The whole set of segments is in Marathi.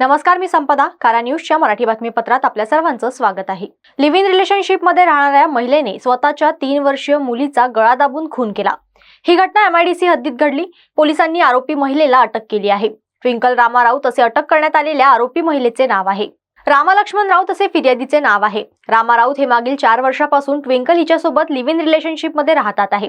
नमस्कार मी संपदा. कारा न्यूजच्या मराठी बातमीपत्रात आपल्या सर्वांचं स्वागत आहे. लिव्ह इन रिलेशनशिपमध्ये राहणाऱ्या महिलेने स्वतःच्या तीन वर्षीय मुलीचा गळा दाबून खून केला. ही घटना एमआयडीसी हद्दीत घडली. पोलिसांनी आरोपी महिलेला अटक केली आहे. ट्विंकल रामा राऊत असे अटक करण्यात आलेल्या आरोपी महिलेचे नाव आहे. रामा लक्ष्मण राऊत असे फिर्यादीचे नाव आहे. रामा राऊत हे मागील चार वर्षापासून ट्विंकल हिच्यासोबत लिव्ह इन रिलेशनशिपमध्ये राहतात आहे.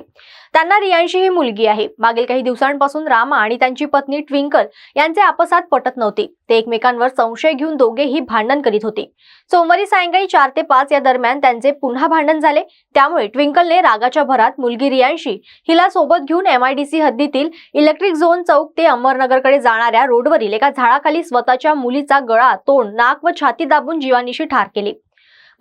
त्यांना रियांशी ही मुलगी आहे. मागील काही दिवसांपासून रामा आणि त्यांची पत्नी ट्विंकल यांचे आपसात पटत नव्हते. ते एकमेकांवर संशय घेऊन दोघेही भांडण करीत होते. सोमवारी सायंकाळी चार ते पाच या दरम्यान त्यांचे पुन्हा भांडण झाले. त्यामुळे ट्विंकलने रागाच्या भरात मुलगी रियांशी हिला सोबत घेऊन एमआयडीसी हद्दीतील इलेक्ट्रिक झोन चौक ते अमरनगरकडे जाणाऱ्या रोडवरील एका झाडाखाली स्वतःच्या मुलीचा गळा तोंड नाक व छाती दाबून जीवानीशी ठार केले.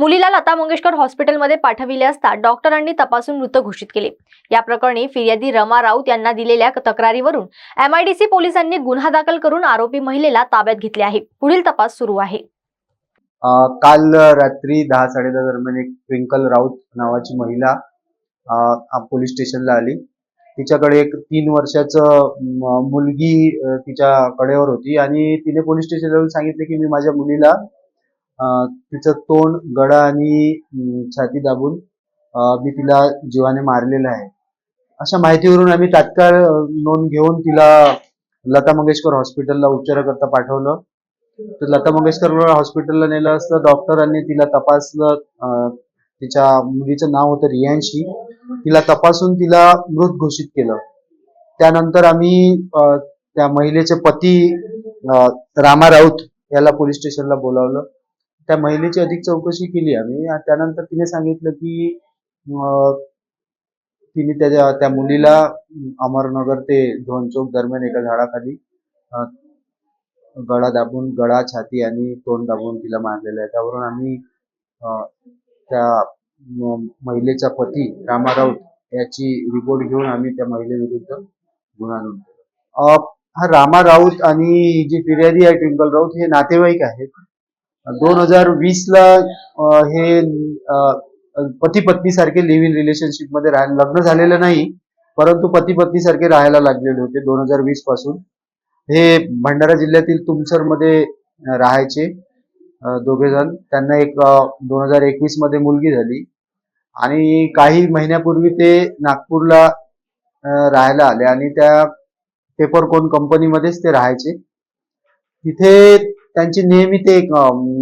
मुलीला लता मंगेशकर हॉस्पिटलमध्ये पाठविले असता डॉक्टरांनी तपासून मृत घोषित केले. या प्रकरणी फिर्यादी रमा राऊत यांना दिलेल्या तक्रारीवरून एमआयडीसी पोलिसांनी गुन्हा दाखल करून आरोपी महिलेला ताब्यात घेतले आहे. पुढील तपास सुरू आहे. काल रात्री दहा साडे दहा दरम्यान एक ट्विंकल राऊत नावाची महिला पोलीस स्टेशनला आली. तिच्याकडे एक तीन वर्षाचं मुलगी तिच्या कडेवर होती आणि तिने पोलीस स्टेशनला सांगितले की मी माझ्या मुलीला तिचं तोंड गळा आणि छाती दाबून मी तिला जीवाने मारलेलं आहे. अशा माहितीवरून आम्ही तात्काळ नोंद घेऊन तिला लता मंगेशकर हॉस्पिटलला उपचाराकरता पाठवलं. तर लता मंगेशकर हॉस्पिटलला नेलं असतं. डॉक्टरांनी तिला तपासलं. तिच्या मुलीचं नाव होतं रियांशी. तिला तपासून तिला मृत घोषित केलं. त्यानंतर आम्ही त्या महिलेचे पती रामा राऊत याला पोलीस स्टेशनला बोलावलं. त्या महिलेची अधिक चौकशी केली आम्ही. त्यानंतर तिने सांगितलं की तिने त्याच्या त्या मुलीला अमरनगर ते धोनचौक दरम्यान एका झाडाखाली गळा दाबून गळा छाती आणि तोंड दाबून तिला मारलेलं आहे. त्यावरून आम्ही त्या महिलेचा पती रामा राऊत याची रिपोर्ट घेऊन आम्ही त्या महिलेविरुद्ध गुन्हा नोंदवला हा रामा राऊत आणि जी फिर्यादी आहे ट्विंकल राऊत हे नातेवाईक आहेत. दोन हजार वीस ला हे पती पत्नी सारखे लिव्ह इन रिलेशनशिपमध्ये राहायला लग्न झालेलं नाही परंतु पती पत्नी सारखे राहायला लागलेले होते दोन हजार वीसपासून. हे भंडारा जिल्ह्यातील तुमसरमध्ये राहायचे दोघे जण त्यांना एक दोन हजार एकवीसमध्ये मुलगी झाली. आणि काही महिन्यापूर्वी ते नागपूरला राहायला आले. आणि त्या पेपर कोण कंपनीमध्येच ते राहायचे. तिथे त्यांची नेहमी ते एक,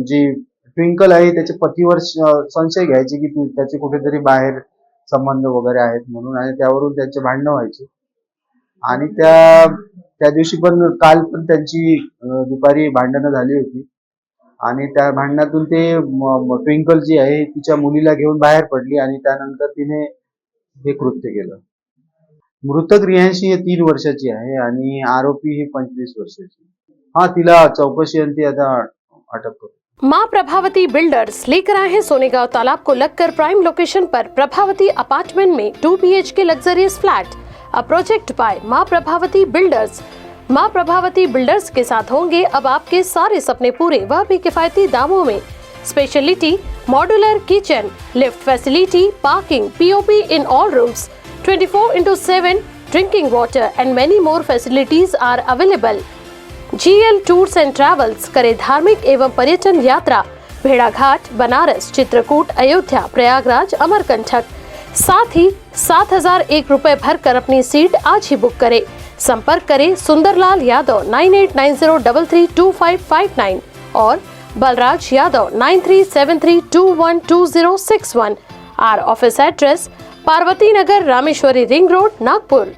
जी ट्विंकल आहे त्याच्या पतीवर संशय घ्यायचे की तू त्याचे कुठेतरी बाहेर संबंध वगैरे आहेत म्हणून आणि त्यावरून त्यांचे भांडणं व्हायचे. आणि त्या त्या दिवशी पण काल पण त्यांची दुपारी भांडणं झाली होती. आणि त्या भांडणातून ते ट्विंकल जी आहे तिच्या मुलीला घेऊन बाहेर पडली आणि त्यानंतर तिने हे कृत्य केलं. मृतक रियांशी हे तीन वर्षाची आहे आणि आरोपी ही पंचवीस वर्षाची. हा, तिला चौकशी अंती आता अटक करू माँ प्रभावती बिल्डर्स लेकर आए हैं सोनेगांव तालाब को लगकर प्राइम लोकेशन पर। प्रभावती अपार्टमेंट में two B K luxurious flat a project by माँ प्रभावती बिल्डर्स। माँ प्रभावती बिल्डर्स के साथ होंगे अब आपके सारे सपने पूरे, वह भी किफायती दामों में। Speciality modular kitchen lift facility parking POP in all rooms 24 into 7 drinking water and many more facilities are available G L tours and travels करे धार्मिक एवं पर्यटन यात्रा, भेड़ाघाट, बनारस, चित्रकूट, अयोध्या, प्रयागराज, अमरकंठक। साथ ही सात हज़ार एक रूपए भर कर अपनी सीट आज ही बुक करें। संपर्क करें Sundarlal Yadav nine eight nine zero double three two five five nine और Balraj Yadav nine three seven three two one two zero six one. Our office address Parvati Nagar Rameshwari ring road Nagpur